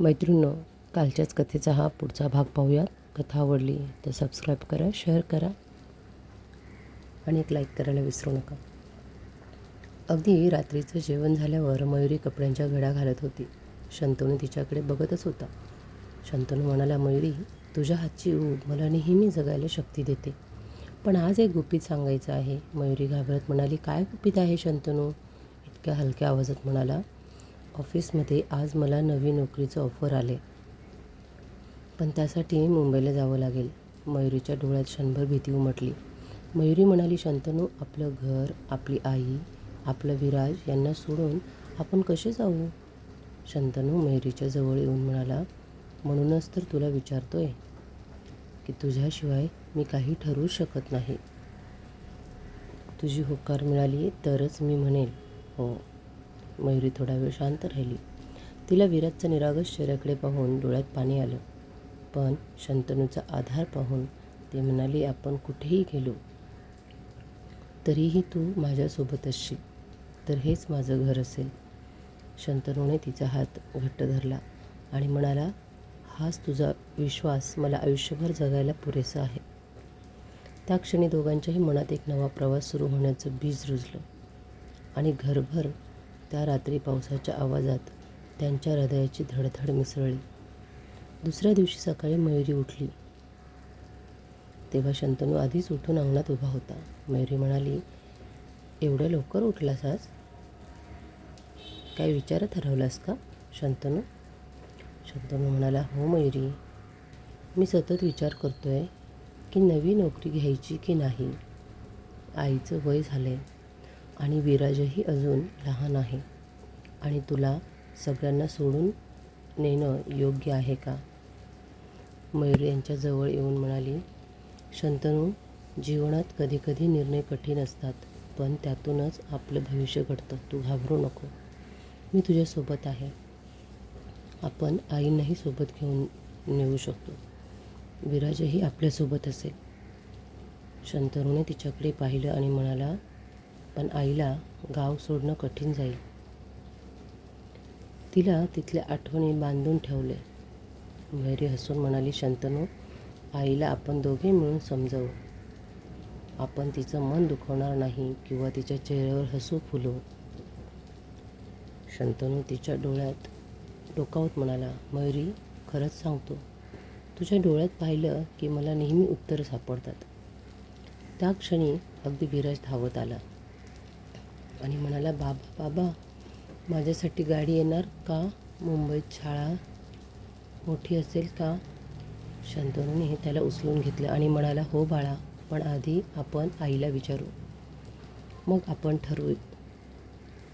मैत्रिणं कालच्याच कथेचा हा पुढचा भाग पाहूयात. कथा आवडली तर सबस्क्राईब करा शेअर करा आणि एक लाईक करायला विसरू नका. अगदी रात्रीचं जेवण झाल्यावर मयुरी कपड्यांच्या घड्या घालत होती. शंतनू तिच्याकडे बघतच होता. शंतनू म्हणाला मयुरी तुझ्या हातची ऊब मला नेहमी जगायला शक्ती देते. पण आज एक गुपित सांगायचं आहे. मयुरी घाबरत म्हणाली काय गुपित आहे शंतनू? इतक्या हलक्या आवाजात म्हणाला ऑफिसमध्ये आज मला नवी नोकरीचं ऑफर आले. पण त्यासाठी मुंबईला जावं लागेल. मयुरीच्या डोळ्यात क्षणभर भीती उमटली. मयुरी म्हणाली शंतनू आपलं घर आपली आई आपलं विराज यांना सोडून आपण कसे जाऊ? शंतनू मयुरीच्या जवळ येऊन म्हणाला म्हणूनच तर तुला विचारतोय की तुझ्याशिवाय मी काही ठरवू शकत नाही. तुझी होकार मिळाली तरच मी म्हणेल. हो मयुरी थोडा वेळ शांत राहिली. तिला विराजचा निरागस चेहऱ्याकडे पाहून डोळ्यात पाणी आलं. पण शंतनूचा आधार पाहून ते म्हणाली आपण कुठेही गेलो तरीही तू माझ्यासोबत असशील. तर हेच माझं घर असेल. शंतनूने तिचा हात घट्ट धरला आणि म्हणाला हाच तुझा विश्वास मला आयुष्यभर जगायला पुरेसा आहे. त्या क्षणी दोघांच्याही मनात एक नवा प्रवास सुरू होण्याचं बीज रुजलं आणि घरभर त्या रात्री पावसाच्या आवाजात त्यांच्या हृदयाची धडधड मिसळली. दुसऱ्या दिवशी सकाळी मयुरी उठली. तेव्हा शंतनू आधीच उठून अंगणात उभा होता. मयुरी म्हणाली एवढ्या लवकर उठलास आज काय विचार ठरवलास का शंतनू? शंतनू म्हणाला हो मयुरी मी सतत विचार करतो आहे की नवी नोकरी घ्यायची की नाही? आईचं वय झालं आहे आणि विराजही अजून लहान आहे. आणि तुला सगळ्यांना सोडून नेणं योग्य आहे का? मयूर यांच्याजवळ येऊन म्हणाली शंतनू जीवनात कधीकधी निर्णय कठीण असतात पण त्यातूनच आपलं भविष्य घडतं. तू घाबरू नको. मी तुझ्यासोबत आहे. आपण आईंनाही सोबत घेऊन नेऊ शकतो. विराजही आपल्यासोबत असेल. शंतनूने तिच्याकडे पाहिलं आणि म्हणाला पण आईला गाव सोडणं कठीण जाईल. तिला तिथल्या आठवणी बांधून ठेवले. मैरी हसून म्हणाली शंतनू आईला आपण दोघे मिळून समजावू. आपण तिचं मन दुखवणार नाही किंवा तिच्या चेहऱ्यावर हसू फुलवू. शंतनू तिच्या डोळ्यात डोकावत म्हणाला मयुरी खरंच सांगतो. तुझ्या डोळ्यात पाहिलं की मला नेहमी उत्तरं सापडतात. त्या क्षणी अगदी विराज धावत आला. आणि म्हणाला बाबा बाबा माझ्यासाठी गाडी येणार का? मुंबईत शाळा मोठी असेल का? शांतनूने त्याला उचलून घेतलं आणि म्हणाला हो बाळा पण आधी आपण आईला विचारू. मग आपण ठरवू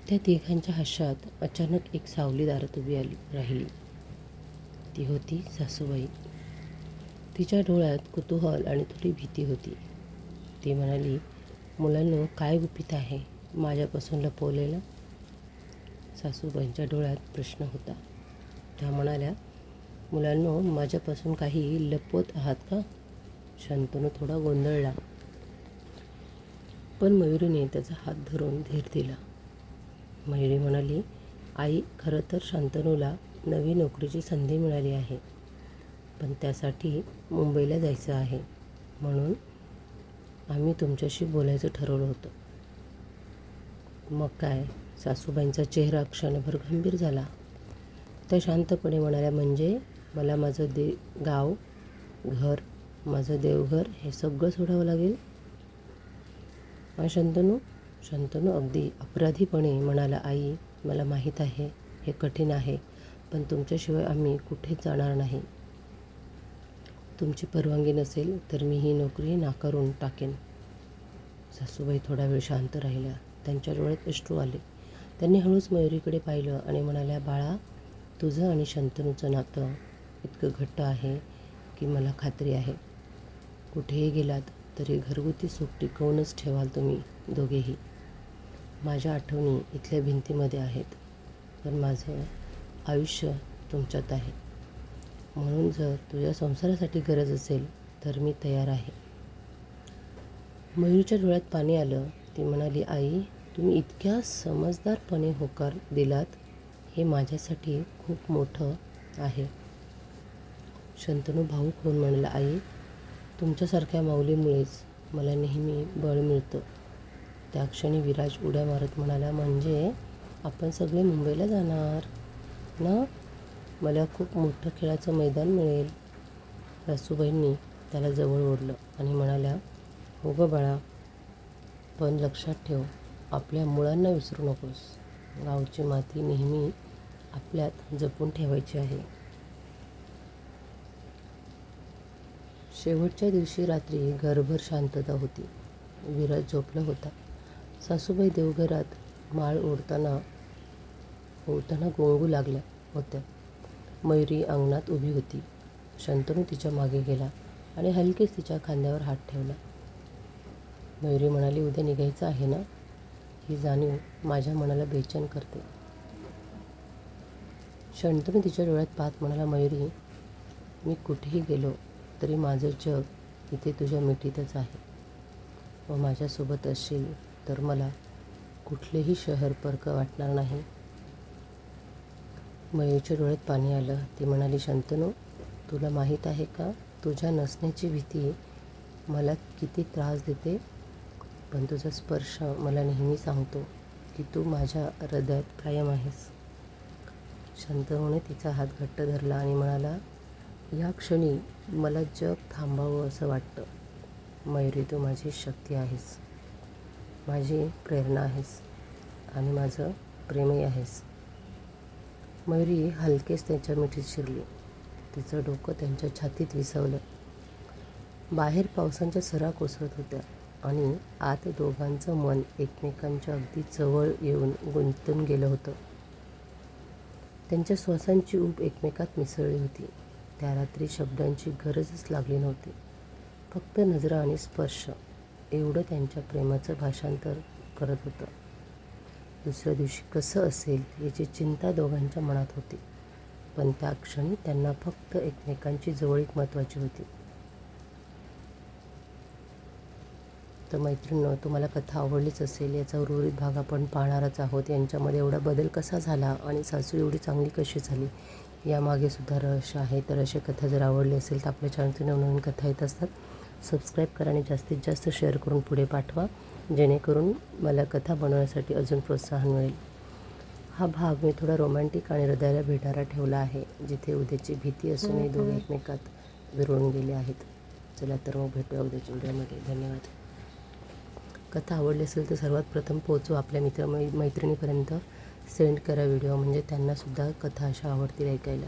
त्या तिघांच्या हाशात अचानक एक सावली दारात उभी आली राहिली. ती होती सासूबाई. तिच्या डोळ्यात कुतूहल आणि थोडी भीती होती. ती म्हणाली मुलांनो काय गुपित आहे? माझ्यापासून लपवलेलं सासूबाईंच्या डोळ्यात प्रश्न होता. त्या म्हणाल्या मुलांनो माझ्यापासून काही लपवत आहात का? शांतनू थोडा गोंधळला. पण मयुरीने त्याचा हात धरून धीर दिला. मयुरी म्हणाली आई खरं तर शांतनूला नवी नोकरीची संधी मिळाली आहे पण त्यासाठी मुंबईला जायचं आहे. म्हणून आम्ही तुमच्याशी बोलायचं ठरवलं होतं. मग काय? सासूबाईंचा चेहरा क्षणभर गंभीर झाला. त्या शांतपणे म्हणाल्या म्हणजे मला माझं दे गाव घर माझं देवघर हे सगळं सोडावं लागेल? शंतनू शंतनू अगदी अपराधीपणे म्हणाला आई मला माहीत आहे हे कठीण आहे पण तुमच्याशिवाय आम्ही कुठेच जाणार नाही. तुमची परवानगी नसेल तर मी ही नोकरी नाकारून टाकेन. सासूबाई थोडा वेळ शांत राहिल्या. त्यांच्या डोळ्यात अश्रू आले. त्यांनी हळूच मयुरीकडे पाहिलं आणि म्हणाल्या बाळा तुझं आणि शंतनूचं नातं इतकं घट्ट आहे की मला खात्री आहे. कुठेही गेलात तरी घरगुती सुख टिकवूनच ठेवाल तुम्ही दोघेही. माझ्या आठवणी इथल्या भिंतीमध्ये आहेत पण माझं आयुष्य तुमच्यात आहे. म्हणून जर तुझ्या संसारासाठी गरज असेल तर मी तयार आहे. मयूरच्या डोळ्यात पाणी आलं. ती म्हणाली आई तुम्ही इतक्या समजदारपणे होकार दिलात हे माझ्यासाठी खूप मोठं आहे. शंतनू भाऊक होऊन म्हणला आई तुमच्यासारख्या माऊलीमुळेच मला नेहमी बळ मिळतं. त्या क्षणी विराज उड्या मारत म्हणाला म्हणजे आपण सगळे मुंबईला जाणार ना? मला खूप मोठं खेळाचं मैदान मिळेल. रासूबाईंनी त्याला जवळ ओढलं आणि म्हणाल्या हो गं बाळा पण लक्षात ठेव आपल्या मुळांना विसरू नकोस. गावची माती नेहमी आपल्यात जपून ठेवायची आहे. शेवटच्या दिवशी रात्री घरभर शांतता होती. विराज झोपला होता. सासूबाई देवघरात माळ ओढताना ओढताना गोंगू लागल्या होत्या. मयुरी अंगणात उभी होती. शंतनू तिच्यामागे गेला आणि हलकेच तिच्या खांद्यावर हात ठेवला. मयुरी म्हणाली उद्या निघायचं आहे ना? ही जाणीव माझ्या मनाला बेचैन करते. शंतनू तिच्या डोळ्यात पाहत म्हणाला मयुरी मी कुठेही गेलो तरी माझं जग इथे तुझ्या मिठीतच आहे. व माझ्यासोबत असशील तर मला कुठलेही शहर परक वाटणार नाही. मयूरच्या डोळ्यात पाणी आलं. ती म्हणाली शंतनू तुला माहीत आहे का? तुझ्या नसण्याची भीती मला किती त्रास देते पण तुझा स्पर्श मला नेहमी सांगतो की तू माझ्या हृदयात कायम आहेस. शंतनूने तिचा हात घट्ट धरला आणि म्हणाला या क्षणी मला जग थांबावं असं वाटतं. मयुरी तू माझी शक्ती आहेस. माझी प्रेरणा आहेस आणि माझं प्रेमही आहेस. मयुरी हलकेच त्यांच्या मिठीत शिरली. तिचं डोकं त्यांच्या छातीत विसवलं. बाहेर पावसांच्या सरा कोसळत होत्या. आणि आत दोघांचं मन एकमेकांच्या अगदी जवळ येऊन गुंतून गेलं होतं. त्यांच्या श्वासांची ऊब एकमेकात मिसळली होती. त्या रात्री शब्दांची गरजच लागली नव्हती. फक्त नजरा आणि स्पर्श एवढं त्यांच्या प्रेमाचं भाषांतर करत होतं. दुसऱ्या दिवशी कसं असेल याची चिंता दोघांच्या मनात होती. पण त्या क्षणी त्यांना फक्त एकमेकांची जवळीक महत्त्वाची होती. तर मैत्रिणी तुम्हाला कथा आवडलीच असेल याचा उर्वरित भाग आपण पाहणारच आहोत. यांच्यामध्ये एवढा बदल कसा झाला आणि सासू एवढी चांगली कशी झाली यामागे सुद्धा रहस्य आहे. तर अशा कथा जर आवडली असेल तर आपल्या चॅनलचे नवनवीन कथा येत असतात सबस्क्राईब करा आणि जास्तीत जास्त शेअर करून पुढे पाठवा जेणेकरून मला कथा बनवण्यासाठी अजून प्रोत्साहन मिळेल. हा भाग मी थोडा रोमॅन्टिक आणि हृदयाला भेटणारा ठेवला आहे जिथे उद्याची भीती असूनही दोघे एकमेकात विरळून गेले आहेत. चला तर मग भेटूया उद्याच्या व्हिडिओमध्ये धन्यवाद. कथा आवडली असेल तर सर्वात प्रथम पोहोचू आपल्या मित्र मै मैत्रिणीपर्यंत सेंड करा व्हिडिओ. म्हणजे त्यांनासुद्धा कथा अशा आवडतील ऐकायला.